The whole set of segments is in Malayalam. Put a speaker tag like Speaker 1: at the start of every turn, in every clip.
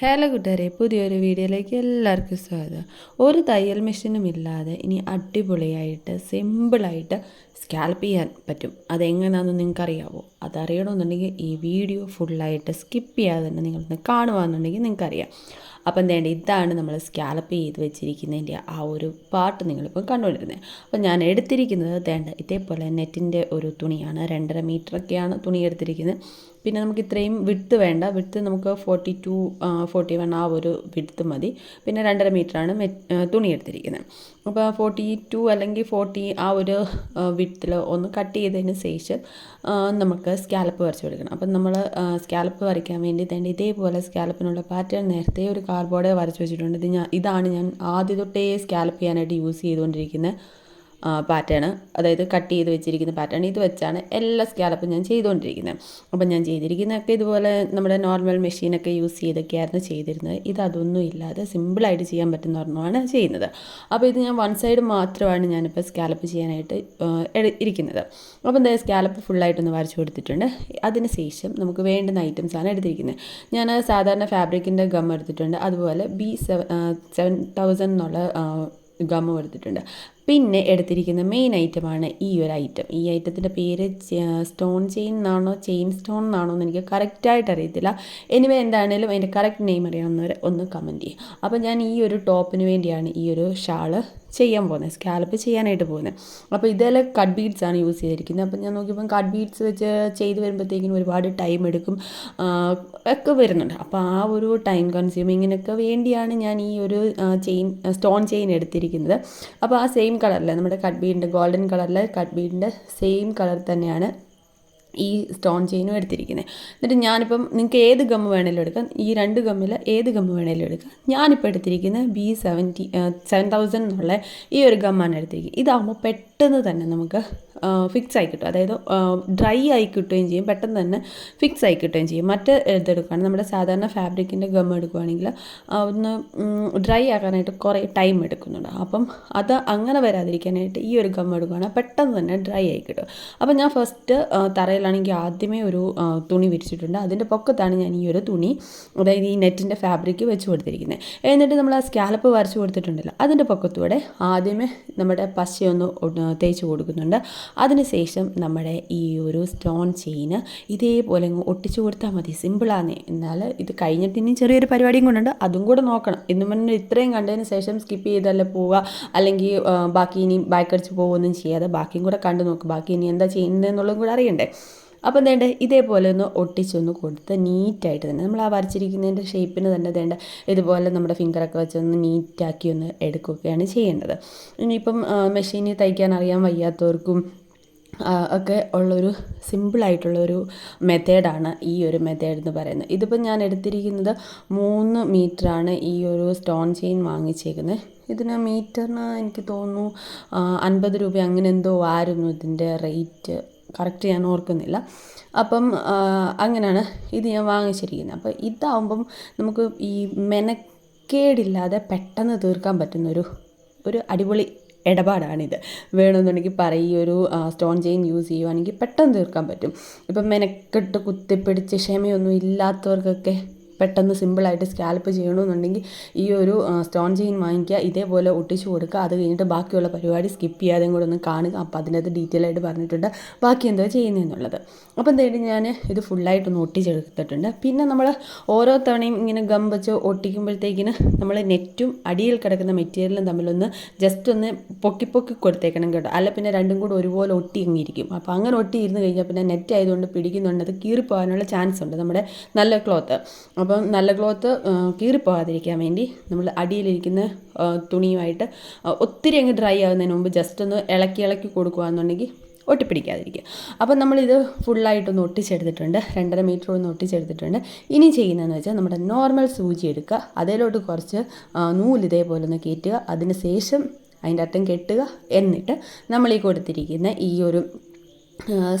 Speaker 1: ഹലോ കൂട്ടുകാരെ പുതിയൊരു വീഡിയോയിലേക്ക് എല്ലാവർക്കും സ്വാഗതം. ഒരു തയ്യൽ മെഷീനും ഇല്ലാതെ ഇനി അടിപൊളിയായിട്ട് സിമ്പിളായിട്ട് സ്കാൽപ്പ് ചെയ്യാൻ പറ്റും. അതെങ്ങനെയാണെന്ന് നിങ്ങൾക്ക് അറിയാവോ അതറിയണമെന്നുണ്ടെങ്കിൽ ഈ വീഡിയോ ഫുള്ളായിട്ട് സ്കിപ്പ് ചെയ്യാതെ തന്നെ നിങ്ങളൊന്ന് കാണുകയെന്നുണ്ടെങ്കിൽ നിങ്ങൾക്കറിയാം. അപ്പം എന്തേണ്ട ഇതാണ് നമ്മൾ സ്കാലപ്പ് ചെയ്ത് വെച്ചിരിക്കുന്നതിന്റെ ആ ഒരു പാർട്ട് നിങ്ങളിപ്പോൾ കണ്ടുകൊണ്ടിരുന്നത് അപ്പം ഞാൻ എടുത്തിരിക്കുന്നത് തേണ്ട ഇതേപോലെ നെറ്റിന്റെ ഒരു തുണിയാണ് രണ്ടര മീറ്ററൊക്കെയാണ് തുണി എടുത്തിരിക്കുന്നത്. പിന്നെ നമുക്ക് ഇത്രയും വിട്ത് വേണ്ട വിട്ത് നമുക്ക് ഫോർട്ടി ടു ഫോർട്ടി വൺ ആ ഒരു വിടുത്ത് മതി. പിന്നെ രണ്ടര മീറ്ററാണ് മെ തുണി എടുത്തിരിക്കുന്നത്. അപ്പോൾ ഫോർട്ടി ടു അല്ലെങ്കിൽ ഫോർട്ടി ആ ഒരു വിട്ത്തിൽ ഒന്ന് കട്ട് ചെയ്തതിന് ശേഷം നമുക്ക് സ്കാലപ്പ് വരച്ച് കൊടുക്കണം. അപ്പം നമ്മൾ സ്കാലപ്പ് വരയ്ക്കാൻ വേണ്ടി തന്നെ ഇതേപോലെ സ്കാലപ്പിനുള്ള പാറ്റേൺ നേരത്തെ ഒരു കാർഡ്ബോർഡ് വരച്ച് വെച്ചിട്ടുണ്ട്. ഇത് ഞാൻ ഇതാണ് ഞാൻ ആദ്യ തൊട്ടേ സ്കാലപ്പ് ചെയ്യാനായിട്ട് യൂസ് ചെയ്തുകൊണ്ടിരിക്കുന്നത് പാറ്റേൺ അതായത് കട്ട് ചെയ്ത് വെച്ചിരിക്കുന്ന പാറ്റേൺ ഇത് വെച്ചാണ് എല്ലാ സ്കാലപ്പും ഞാൻ ചെയ്തുകൊണ്ടിരിക്കുന്നത്. അപ്പം ഞാൻ ചെയ്തിരിക്കുന്നതൊക്കെ ഇതുപോലെ നമ്മുടെ നോർമൽ മെഷീനൊക്കെ യൂസ് ചെയ്തൊക്കെയായിരുന്നു ചെയ്തിരുന്നത്. ഇത് അതൊന്നും ഇല്ലാതെ സിമ്പിളായിട്ട് ചെയ്യാൻ പറ്റുന്ന ഒരെണ്ണമാണ് ചെയ്യുന്നത്. അപ്പോൾ ഇത് ഞാൻ വൺ സൈഡ് മാത്രമാണ് ഞാനിപ്പോൾ സ്കാലപ്പ് ചെയ്യാനായിട്ട് ഇരിക്കുന്നത്. അപ്പോൾ എന്താ സ്കാലപ്പ് ഫുള്ളായിട്ടൊന്ന് വരച്ചു കൊടുത്തിട്ടുണ്ട്. അതിന് ശേഷം നമുക്ക് വേണ്ടുന്ന ഐറ്റംസാണ് എടുത്തിരിക്കുന്നത്. ഞാൻ സാധാരണ ഫാബ്രിക്കിന്റെ ഗം എടുത്തിട്ടുണ്ട്. അതുപോലെ ബി സെവൻ സെവൻ തൗസൻഡ് എന്നുള്ള ഗമ്മും എടുത്തിട്ടുണ്ട്. പിന്നെ എടുത്തിരിക്കുന്ന മെയിൻ ഐറ്റമാണ് ഈ ഒരു ഐറ്റം ഈ ഐറ്റത്തിന്റെ പേര് സ്റ്റോൺ ചെയിൻ എന്നാണോ ചെയിൻ സ്റ്റോൺ എന്നാണോ എന്ന് എനിക്ക് കറക്റ്റായിട്ട് അറിയത്തില്ല. എനിവേ എന്താണേലും അതിന്റെ കറക്റ്റ് നെയിം അറിയാവുന്നവർ ഒന്ന് കമന്റ് ചെയ്യും. അപ്പോൾ ഞാൻ ഈ ഒരു ടോപ്പിന് വേണ്ടിയാണ് ഈ ഒരു ഷാൾ ചെയ്യാൻ പോകുന്നത് സ്കാലപ്പ് ചെയ്യാനായിട്ട് പോകുന്നത്. അപ്പോൾ ഇതെല്ലാം കട്ട് ബീഡ്സ് ആണ് യൂസ് ചെയ്തിരിക്കുന്നത്. അപ്പോൾ ഞാൻ നോക്കിയപ്പോൾ കട്ട് ബീഡ്സ് വെച്ച് ചെയ്ത് വരുമ്പോഴത്തേക്കിനും ഒരുപാട് ടൈം എടുക്കും ഒക്കെ വരുന്നുണ്ട്. അപ്പോൾ ആ ഒരു ടൈം കൺസ്യൂമിങ്ങിനൊക്കെ വേണ്ടിയാണ് ഞാൻ ഈ ഒരു ചെയിൻ സ്റ്റോൺ ചെയിൻ എടുത്തിരിക്കുന്നത്. അപ്പോൾ ആ സെയിം കളറിൽ നമ്മുടെ കട്ട് ബീഡിന്റെ ഗോൾഡൻ കളറിലെ കട്ട് ബീഡിന്റെ സെയിം കളർ തന്നെയാണ് ഈ സ്റ്റോൺ ചെയിനും എടുത്തിരിക്കുന്നത് എന്നിട്ട് ഞാനിപ്പം നിങ്ങൾക്ക് ഏത് ഗമ്മ് വേണേലും എടുക്കാം. ഈ രണ്ട് ഗമ്മിൽ ഏത് ഗമ്മ് വേണേലും എടുക്കാം. ഞാനിപ്പോൾ എടുത്തിരിക്കുന്നത് ബി സെവന്റി സെവൻ തൗസൻഡ് എന്നുള്ള ഈ ഒരു ഗമ്മാണ് എടുത്തിരിക്കുന്നത് ഇതാകുമ്പോൾ പെട്ടെന്ന് തന്നെ നമുക്ക് ഫിക്സ് ആയി കിട്ടും. അതായത് ഡ്രൈ ആയി കിട്ടുകയും ചെയ്യും. പെട്ടെന്ന് തന്നെ ഫിക്സ് ആയി കിട്ടുകയും ചെയ്യും. മറ്റ് ഇതെടുക്കുകയാണ്. നമ്മുടെ സാധാരണ ഫാബ്രിക്കിന്റെ ഗം എടുക്കുകയാണെങ്കിൽ ഒന്ന് ഡ്രൈ ആക്കാനായിട്ട് കുറേ ടൈം എടുക്കുന്നുണ്ട്. അപ്പം അത് അങ്ങനെ വരാതിരിക്കാനായിട്ട് ഈ ഒരു ഗം എടുക്കുകയാണെങ്കിൽ പെട്ടെന്ന് തന്നെ ഡ്രൈ ആയി കിട്ടും. അപ്പം ഞാൻ ഫസ്റ്റ് തറയിലാണെങ്കിൽ ആദ്യമേ ഒരു തുണി വിരിച്ചിട്ടുണ്ട്. അതിന്റെ പൊക്കത്താണ് ഞാൻ ഈ ഒരു തുണി അതായത് ഈ നെറ്റിന്റെ ഫാബ്രിക് വെച്ച് കൊടുത്തിരിക്കുന്നത്. എന്നിട്ട് നമ്മൾ ആ സ്കാലപ്പ് വരച്ച് കൊടുത്തിട്ടുണ്ടല്ലോ അതിന്റെ പൊക്കത്തൂടെ ആദ്യമേ നമ്മുടെ പശയൊന്ന് തേച്ച് കൊടുക്കുന്നുണ്ട്. അതിനുശേഷം നമ്മുടെ ഈ ഒരു സ്റ്റോൺ ചെയിന് ഇതേപോലെ ഒട്ടിച്ചു കൊടുത്താൽ മതി. സിമ്പിളാണ് എന്നാൽ ഇത് കഴിഞ്ഞിട്ട് ഇനി ചെറിയൊരു പരിപാടിയും കൊണ്ടുണ്ട് അതും കൂടെ നോക്കണം. ഇന്ന് മുന്നേ ഇത്രയും കണ്ടതിന് ശേഷം സ്കിപ്പ് ചെയ്തല്ലേ പോവുക. അല്ലെങ്കിൽ ബാക്കി ഇനി ബാക്കടിച്ച് പോകുകയൊന്നും ചെയ്യാതെ ബാക്കിയും കൂടെ കണ്ടു നോക്കുക ബാക്കി ഇനി എന്താ ചെയ്യുന്നതെന്നുള്ളതും കൂടെ അറിയണ്ടേ. അപ്പോൾ വേണ്ട ഇതേപോലെ ഒന്ന് ഒട്ടിച്ചൊന്ന് കൊടുത്ത് നീറ്റായിട്ട് തന്നെ നമ്മൾ ആ വരച്ചിരിക്കുന്നതിന്റെ ഷേപ്പിന് തന്നെ വേണ്ട ഇതുപോലെ നമ്മുടെ ഫിംഗറൊക്കെ വെച്ചൊന്ന് നീറ്റാക്കി ഒന്ന് എടുക്കുകയാണ് ചെയ്യേണ്ടത്. ഇനിയിപ്പം മെഷീനിൽ തയ്ക്കാൻ അറിയാൻ വയ്യാത്തവർക്കും ഒക്കെ ഉള്ളൊരു സിമ്പിളായിട്ടുള്ളൊരു മെത്തേഡാണ് ഈ ഒരു മെത്തേഡ് എന്ന് പറയുന്നത്. ഇതിപ്പോൾ ഞാൻ എടുത്തിരിക്കുന്നത് മൂന്ന് മീറ്ററാണ് ഈ ഒരു സ്റ്റോൺ ചെയിൻ വാങ്ങിച്ചേക്കുന്നത് ഇതിന് മീറ്ററിന് എനിക്ക് തോന്നുന്നു അൻപത് രൂപ അങ്ങനെ എന്തോ ആയിരുന്നു ഇതിന്റെ റേറ്റ് കറക്റ്റ് ഞാൻ ഓർക്കുന്നില്ല. അപ്പം അങ്ങനെയാണ് ഇത് ഞാൻ വാങ്ങിച്ചിരിക്കുന്നത്. അപ്പോൾ ഇതാവുമ്പം നമുക്ക് ഈ മെനക്കേടില്ലാതെ പെട്ടെന്ന് തീർക്കാൻ പറ്റുന്നൊരു ഒരു അടിപൊളി ഇടപാടാണിത്. വേണമെന്നുണ്ടെങ്കിൽ പറയും ഒരു സ്റ്റോൺ ചെയിൻ യൂസ് ചെയ്യുവാണെങ്കിൽ പെട്ടെന്ന് തീർക്കാൻ പറ്റും. ഇപ്പം മെനക്കെട്ട് കുത്തിപ്പിടിച്ച് ക്ഷമയൊന്നും ഇല്ലാത്തവർക്കൊക്കെ പെട്ടെന്ന് സിമ്പിളായിട്ട് സ്കാൽപ്പ് ചെയ്യണമെന്നുണ്ടെങ്കിൽ ഈ ഒരു സ്റ്റോൺ ചെയിൻ വാങ്ങിക്കുക ഇതേപോലെ ഒട്ടിച്ച് കൊടുക്കുക അത് കഴിഞ്ഞിട്ട് ബാക്കിയുള്ള പരിപാടി സ്കിപ്പ് ചെയ്യാതെ കൂടെ ഒന്ന് കാണുക. അപ്പോൾ അതിനകത്ത് ഡീറ്റെയിൽ ആയിട്ട് പറഞ്ഞിട്ടുണ്ട് ബാക്കി എന്തോ ചെയ്യുന്നതെന്നുള്ളത് അപ്പോൾ എന്തായാലും ഞാൻ ഇത് ഫുള്ളായിട്ടൊന്ന് ഒട്ടിച്ചെടുത്തിട്ടുണ്ട്. പിന്നെ നമ്മൾ ഓരോ തവണയും ഇങ്ങനെ ഗം വെച്ച് ഒട്ടിക്കുമ്പോഴത്തേക്കിന് നമ്മൾ നെറ്റും അടിയിൽ കിടക്കുന്ന മെറ്റീരിയലും തമ്മിലൊന്ന് ജസ്റ്റ് ഒന്ന് പൊക്കി പൊക്കി കൊടുത്തേക്കണം കേട്ടോ. അല്ല പിന്നെ രണ്ടും കൂടെ ഒരുപോലെ ഒട്ടി അങ്ങിരിക്കും അപ്പോൾ അങ്ങനെ ഒട്ടി ഇരുന്ന് കഴിഞ്ഞാൽ പിന്നെ നെറ്റ് ആയതുകൊണ്ട് പിടിക്കുന്നുണ്ട്. അത് കീറിപ്പോകാനുള്ള ചാൻസ് ഉണ്ട് നമ്മുടെ നല്ല ക്ലോത്ത് അപ്പം നല്ല ക്ലോത്ത് കീറിപ്പോകാതിരിക്കാൻ വേണ്ടി നമ്മൾ അടിയിലിരിക്കുന്ന തുണിയുമായിട്ട് ഒത്തിരി അങ്ങ് ഡ്രൈ ആകുന്നതിന് മുമ്പ് ജസ്റ്റ് ഒന്ന് ഇളക്കി ഇളക്കി കൊടുക്കുകയെന്നുണ്ടെങ്കിൽ ഒട്ടിപ്പിടിക്കാതിരിക്കുക. അപ്പം നമ്മളിത് ഫുള്ളായിട്ടൊന്ന് ഒട്ടിച്ചെടുത്തിട്ടുണ്ട്. രണ്ടര മീറ്റർ ഒന്ന് ഒട്ടിച്ചെടുത്തിട്ടുണ്ട്. ഇനി ചെയ്യുന്നതെന്ന് വെച്ചാൽ നമ്മുടെ നോർമൽ സൂചി എടുക്കുക. അതിലോട്ട് കുറച്ച് നൂൽ ഇതേപോലെ ഒന്ന് കയറ്റുക. അതിന് ശേഷം അതിന്റെ അറ്റം കെട്ടുക. എന്നിട്ട് നമ്മൾ ഈ കൊടുത്തിരിക്കുന്ന ഈ ഒരു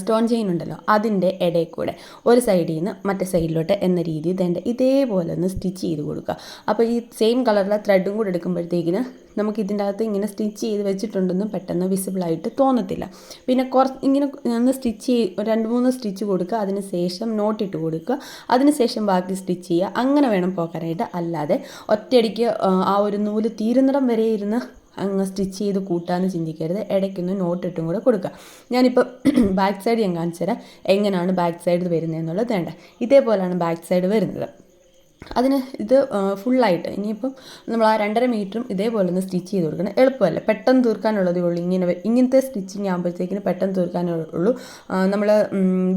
Speaker 1: സ്റ്റോൺ ചെയിൻ ഉണ്ടല്ലോ അതിന്റെ ഇടയിൽ കൂടെ ഒരു സൈഡിൽ നിന്ന് മറ്റേ സൈഡിലോട്ട് എന്ന രീതിയിൽ തന്നെ ഇതേപോലെ ഒന്ന് സ്റ്റിച്ച് ചെയ്ത് കൊടുക്കുക. അപ്പോൾ ഈ സെയിം കളറിലെ ത്രെഡും കൂടെ എടുക്കുമ്പോഴത്തേക്കിന് നമുക്ക് ഇതിന്റെ അകത്ത് ഇങ്ങനെ സ്റ്റിച്ച് ചെയ്ത് വെച്ചിട്ടുണ്ടെന്നും പെട്ടെന്ന് വിസിബിളായിട്ട് തോന്നത്തില്ല. പിന്നെ കുറച്ച് ഇങ്ങനെ ഒന്ന് സ്റ്റിച്ച് ചെയ്ത് രണ്ട് മൂന്ന് സ്റ്റിച്ച് കൊടുക്കുക അതിന് ശേഷം നോട്ടിട്ട് കൊടുക്കുക. അതിന് ശേഷം ബാക്കി സ്റ്റിച്ച് ചെയ്യുക. അങ്ങനെ വേണം പോക്കാനായിട്ട് അല്ലാതെ ഒറ്റയടിക്ക് ആ ഒരു നൂൽ തീരുന്നിടം വരെ ഇരുന്ന് അങ്ങ് സ്റ്റിച്ച് ചെയ്ത് കൂട്ടാന്ന് ചിന്തിക്കരുത്. ഇടയ്ക്കൊന്ന് നോട്ട് ഇട്ടും കൂടെ കൊടുക്കുക ഞാനിപ്പോൾ ബാക്ക് സൈഡ് ഞാൻ കാണിച്ചു തരാം എങ്ങനെയാണ് ബാക്ക് സൈഡ് വരുന്നതെന്നുള്ളത് വേണ്ട. ഇതേപോലെയാണ് ബാക്ക് സൈഡ് വരുന്നത്. അതിന് ഇത് ഫുള്ളായിട്ട് ഇനിയിപ്പം നമ്മൾ ആ രണ്ടര മീറ്ററും ഇതേപോലെ ഒന്ന് സ്റ്റിച്ച് ചെയ്ത് കൊടുക്കണം. എളുപ്പമല്ല. പെട്ടെന്ന് തീർക്കാനുള്ളതേ ഉള്ളൂ ഇങ്ങനെ. ഇങ്ങനത്തെ സ്റ്റിച്ചിങ് ആകുമ്പോഴത്തേക്കിന് പെട്ടെന്ന് തീർക്കാനേ ഉള്ളൂ. നമ്മൾ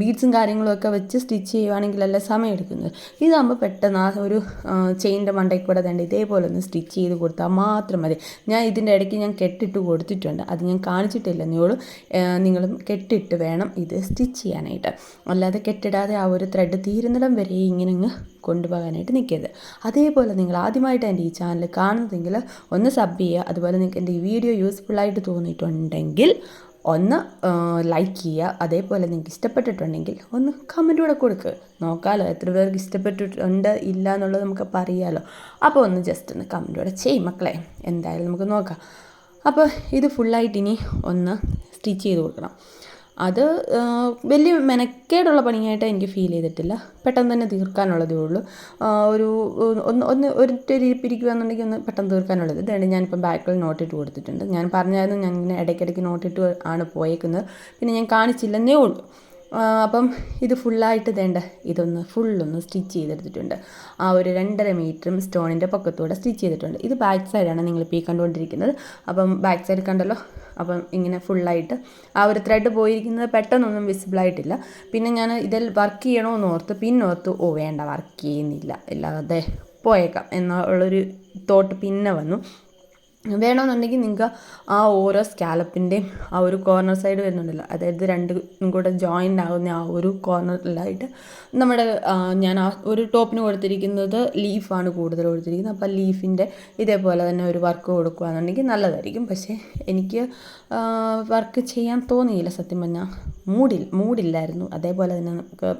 Speaker 1: ബീഡ്സും കാര്യങ്ങളും ഒക്കെ വെച്ച് സ്റ്റിച്ച് ചെയ്യുവാണെങ്കിലല്ല സമയം എടുക്കുന്നത് ഇതാകുമ്പോൾ പെട്ടെന്ന് ആ ഒരു ചെയിന്റെ മണ്ടയ്ക്ക് കൂടെ തന്നെ ഇതേപോലെ ഒന്ന് സ്റ്റിച്ച് ചെയ്ത് കൊടുത്താൽ മാത്രം മതി. ഞാൻ ഇതിന്റെ ഇടയ്ക്ക് ഞാൻ കെട്ടിട്ട് കൊടുത്തിട്ടുണ്ട്. അത് ഞാൻ കാണിച്ചിട്ടില്ലെന്നേ ഉള്ളൂ. നിങ്ങളും കെട്ടിട്ട് വേണം ഇത് സ്റ്റിച്ച് ചെയ്യാനായിട്ട്. അല്ലാതെ കെട്ടിടാതെ ആ ഒരു ത്രെഡ് തീരുന്നിടം വരെ ഇങ്ങനെ അങ്ങ് കൊണ്ടുപോകാനായിട്ട് നിൽക്കരുത്. അതേപോലെ നിങ്ങൾ ആദ്യമായിട്ട് എന്റെ ഈ ചാനൽ കാണുന്നതെങ്കിൽ ഒന്ന് സബ് ചെയ്യുക. അതുപോലെ നിങ്ങൾക്ക് എന്റെ ഈ വീഡിയോ യൂസ്ഫുള്ളായിട്ട് തോന്നിയിട്ടുണ്ടെങ്കിൽ ഒന്ന് ലൈക്ക് ചെയ്യുക. അതേപോലെ നിങ്ങൾക്ക് ഇഷ്ടപ്പെട്ടിട്ടുണ്ടെങ്കിൽ ഒന്ന് കമന്റ് കൂടെ കൊടുക്കുക നോക്കാമല്ലോ എത്ര പേർക്ക് ഇഷ്ടപ്പെട്ടിട്ടുണ്ട് ഇല്ല എന്നുള്ളത് നമുക്ക് പറയാമല്ലോ അപ്പോൾ ഒന്ന് ജസ്റ്റ് ഒന്ന് കമന്റ് കൂടെ ചെയ്യും മക്കളെ. എന്തായാലും നമുക്ക് നോക്കാം. അപ്പോൾ ഇത് ഫുള്ളായിട്ട് ഇനി ഒന്ന് സ്റ്റിച്ച് ചെയ്ത് കൊടുക്കണം. അത് വലിയ മെനക്കേടുള്ള പണിയായിട്ട് എനിക്ക് ഫീൽ ചെയ്തിട്ടില്ല. പെട്ടെന്ന് തന്നെ തീർക്കാനുള്ളതേ ഉള്ളൂ. ഒരു ഒന്ന് ഒന്ന് ഒരിട്ട് ഇരിപ്പിരിക്കുകയെന്നുണ്ടെങ്കിൽ ഒന്ന് പെട്ടെന്ന് തീർക്കാനുള്ളത്. ഇതാണ് ഞാനിപ്പം ബാക്കിൽ നോട്ടിട്ട് കൊടുത്തിട്ടുണ്ട്. ഞാൻ പറഞ്ഞായിരുന്നു ഞാൻ ഇങ്ങനെ ഇടയ്ക്കിടയ്ക്ക് നോട്ടിട്ട് ആണ് പോയേക്കുന്നത്. പിന്നെ ഞാൻ കാണിച്ചില്ലെന്നേ ഉള്ളൂ. അപ്പം ഇത് ഫുള്ളായിട്ട് ഇതേണ്ട ഇതൊന്ന് ഫുള്ളൊന്ന് സ്റ്റിച്ച് ചെയ്തെടുത്തിട്ടുണ്ട്. ആ ഒരു രണ്ടര മീറ്ററും സ്റ്റോണിന്റെ പൊക്കത്തൂടെ സ്റ്റിച്ച് ചെയ്തിട്ടുണ്ട്. ഇത് ബാക്ക് സൈഡാണ് നിങ്ങളിപ്പോൾ ഈ കണ്ടുകൊണ്ടിരിക്കുന്നത്. അപ്പം ബാക്ക് സൈഡ് കണ്ടല്ലോ അപ്പം ഇങ്ങനെ ഫുള്ളായിട്ട് ആ ഒരു ത്രെഡ് പോയിരിക്കുന്നത് പെട്ടെന്നൊന്നും വിസിബിളായിട്ടില്ല പിന്നെ ഞാൻ ഇതിൽ വർക്ക് ചെയ്യണമെന്ന് ഓർത്ത് പിന്നെ ഓർത്ത് ഓ വേണ്ട വർക്ക് ചെയ്യുന്നില്ല. ഇല്ലാതെ പോയേക്കാം. എന്നുള്ളൊരു തോട്ട് പിന്നെ വന്നു. വേണമെന്നുണ്ടെങ്കിൽ നിങ്ങൾക്ക് ആ ഓരോ സ്കാലപ്പിന്റെയും ആ ഒരു കോർണർ സൈഡ് വരുന്നുണ്ടല്ലോ. അതായത് രണ്ടും കൂടെ ജോയിന്റ് ആകുന്ന ആ ഒരു കോർണറിലായിട്ട് നമ്മുടെ ഞാൻ ആ ഒരു ടോപ്പിന് കൊടുത്തിരിക്കുന്നത് ലീഫാണ് കൂടുതൽ കൊടുത്തിരിക്കുന്നത്. അപ്പോൾ ലീഫിന്റെ ഇതേപോലെ തന്നെ ഒരു വർക്ക് കൊടുക്കുകയാണെന്നുണ്ടെങ്കിൽ നല്ലതായിരിക്കും. പക്ഷേ എനിക്ക് വർക്ക് ചെയ്യാൻ തോന്നിയില്ല സത്യം പറഞ്ഞാൽ. മൂഡിൽ മൂഡില്ലായിരുന്നു അതേപോലെ തന്നെ നമുക്ക്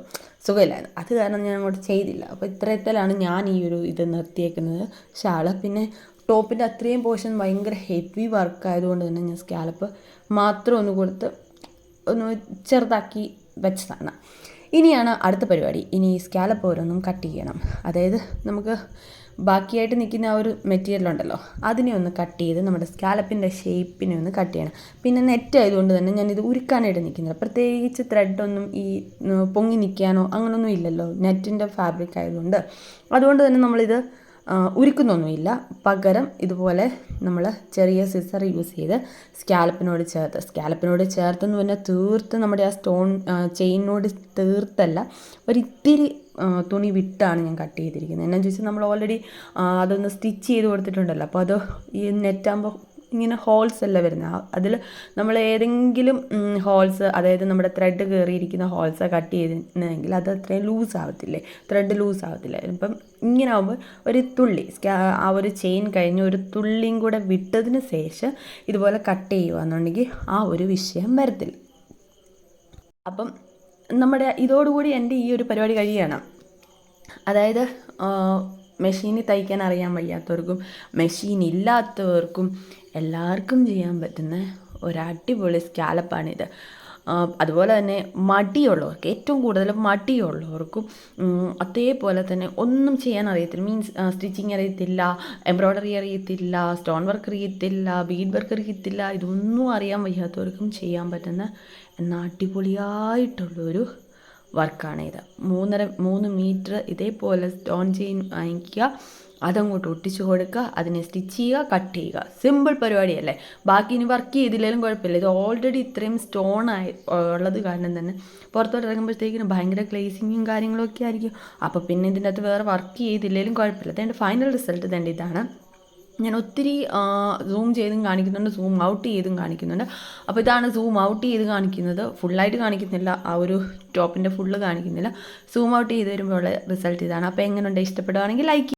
Speaker 1: സുഖമില്ലായിരുന്നു. അത് കാരണം ഞാൻ അങ്ങോട്ട് ചെയ്തില്ല. അപ്പോൾ ഇത്രയത്തിലാണ് ഞാൻ ഈ ഒരു ഇത് നിർത്തിയേക്കുന്നത്. ഷാൾ പിന്നെ ടോപ്പിന്റെ അത്രയും പോർഷൻ ഭയങ്കര ഹെവി വർക്ക് ആയതുകൊണ്ട് തന്നെ ഞാൻ സ്കാലപ്പ് മാത്രം ഒന്ന് കൊടുത്ത് ഒന്ന് ചെറുതാക്കി വെച്ചതാണ്. ഇനിയാണ് അടുത്ത പരിപാടി. ഇനി സ്കാലപ്പ് ഓരോന്നും കട്ട് ചെയ്യണം. അതായത് നമുക്ക് ബാക്കിയായിട്ട് നിൽക്കുന്ന ആ ഒരു മെറ്റീരിയൽ ഉണ്ടല്ലോ അതിനെ ഒന്ന് കട്ട് ചെയ്ത് നമ്മുടെ സ്കാലപ്പിന്റെ ഷേപ്പിനെ ഒന്ന് കട്ട് ചെയ്യണം. പിന്നെ നെറ്റ് ആയതുകൊണ്ട് തന്നെ ഞാനിത് ഉരുക്കാനായിട്ട് നിൽക്കുന്നില്ല. പ്രത്യേകിച്ച് ത്രെഡൊന്നും ഈ പൊങ്ങി നിൽക്കാനോ അങ്ങനൊന്നും ഇല്ലല്ലോ. നെറ്റിന്റെ ഫാബ്രിക് ആയതുകൊണ്ട്. അതുകൊണ്ട് തന്നെ നമ്മളിത് ഉരുക്കുന്നൊന്നുമില്ല. പകരം ഇതുപോലെ നമ്മൾ ചെറിയ സിസർ യൂസ് ചെയ്ത് സ്കാലപ്പിനോട് ചേർത്ത് സ്കാലപ്പിനോട് ചേർത്തെന്ന് പറഞ്ഞാൽ തീർത്ത് നമ്മുടെ ആ സ്റ്റോൺ ചെയിനോട് തീർത്തല്ല ഒരിത്തിരി തുണി വിട്ടാണ് ഞാൻ കട്ട് ചെയ്തിരിക്കുന്നത്. എന്നാന്ന് ചോദിച്ചാൽ നമ്മൾ ഓൾറെഡി അതൊന്ന് സ്റ്റിച്ച് ചെയ്ത് കൊടുത്തിട്ടുണ്ടല്ലോ. അപ്പോൾ അത് ഈ നെറ്റാകുമ്പോൾ ഇങ്ങനെ ഹോൾസ് അല്ല വരുന്നത് അതിൽ നമ്മൾ ഏതെങ്കിലും ഹോൾസ് അതായത് നമ്മുടെ ത്രെഡ് കയറിയിരിക്കുന്ന ഹോൾസ് കട്ട് ചെയ്തിരുന്നെങ്കിൽ അത് അത്രയും ലൂസ് ആവത്തില്ലേ? ത്രെഡ് ലൂസ് ആവത്തില്ല? ഇപ്പം ഇങ്ങനെ ആവുമ്പോൾ ഒരു തുള്ളി ആ ഒരു ചെയിൻ കഴിഞ്ഞ് ഒരു തുള്ളിയും കൂടെ വിട്ടതിന് ശേഷം ഇതുപോലെ കട്ട് ചെയ്യുകയെന്നുണ്ടെങ്കിൽ ആ ഒരു വിഷയം വരത്തില്ല. അപ്പം നമ്മുടെ ഇതോടുകൂടി എന്റെ ഈ ഒരു പരിപാടി കഴിയുകയാണ്. അതായത് മെഷീനിൽ തയ്ക്കാൻ അറിയാൻ വയ്യാത്തവർക്കും മെഷീൻ ഇല്ലാത്തവർക്കും എല്ലാവർക്കും ചെയ്യാൻ പറ്റുന്ന ഒരടിപൊളി സ്കാലപ്പാണിത്. അതുപോലെ തന്നെ മടിയുള്ളവർക്ക് ഏറ്റവും കൂടുതൽ മടിയുള്ളവർക്കും അതേപോലെ തന്നെ ഒന്നും ചെയ്യാൻ അറിയത്തില്ല. മീൻസ് സ്റ്റിച്ചിങ് അറിയത്തില്ല എംബ്രോയ്ഡറി അറിയത്തില്ല സ്റ്റോൺ വർക്ക് അറിയത്തില്ല ബീഡ് വർക്ക് അറിയത്തില്ല ഇതൊന്നും അറിയാൻ വയ്യാത്തവർക്കും ചെയ്യാൻ പറ്റുന്ന എന്നാൽ അടിപൊളിയായിട്ടുള്ളൊരു വർക്കാണ് ഇത്. മൂന്നര മൂന്ന് മീറ്റർ ഇതേപോലെ സ്റ്റോൺ ചെയിൻ വാങ്ങിക്കുക. അതങ്ങോട്ട് ഒട്ടിച്ചു കൊടുക്കുക. അതിനെ സ്റ്റിച്ച് ചെയ്യുക കട്ട് ചെയ്യുക. സിമ്പിൾ പരിപാടിയല്ലേ? ബാക്കി ഇനി വർക്ക് ചെയ്തില്ലെങ്കിലും കുഴപ്പമില്ല. ഇത് ഓൾറെഡി ഇത്രയും സ്റ്റോൺ ആയി ഉള്ളത് കാരണം തന്നെ പുറത്തോട്ട് ഇറങ്ങുമ്പോഴത്തേക്കിനും ഭയങ്കര ക്ലേസിങ്ങും കാര്യങ്ങളൊക്കെ ആയിരിക്കും. അപ്പോൾ പിന്നെ ഇതിന്റെ അകത്ത് വേറെ വർക്ക് ചെയ്തില്ലെങ്കിലും കുഴപ്പമില്ല. അതിന്റെ ഫൈനൽ റിസൾട്ട് തന്നെ ഇതാണ്. ഞാൻ ഒത്തിരി സൂം ചെയ്തും കാണിക്കുന്നുണ്ട് സൂം ഔട്ട് ചെയ്തും കാണിക്കുന്നുണ്ട്. അപ്പോൾ ഇതാണ് സൂം ഔട്ട് ചെയ്ത് കാണിക്കുന്നത്. ഫുള്ളായിട്ട് കാണിക്കുന്നില്ല. ആ ഒരു ടോപ്പിന്റെ ഫുള്ള് കാണിക്കുന്നില്ല. സൂം ഔട്ട് ചെയ്ത് വരുമ്പോൾ റിസൾട്ട് ഇതാണ്. അപ്പോൾ എങ്ങനെയുണ്ട് ഇഷ്ടപ്പെടുകയാണെങ്കിൽ ലൈക്ക്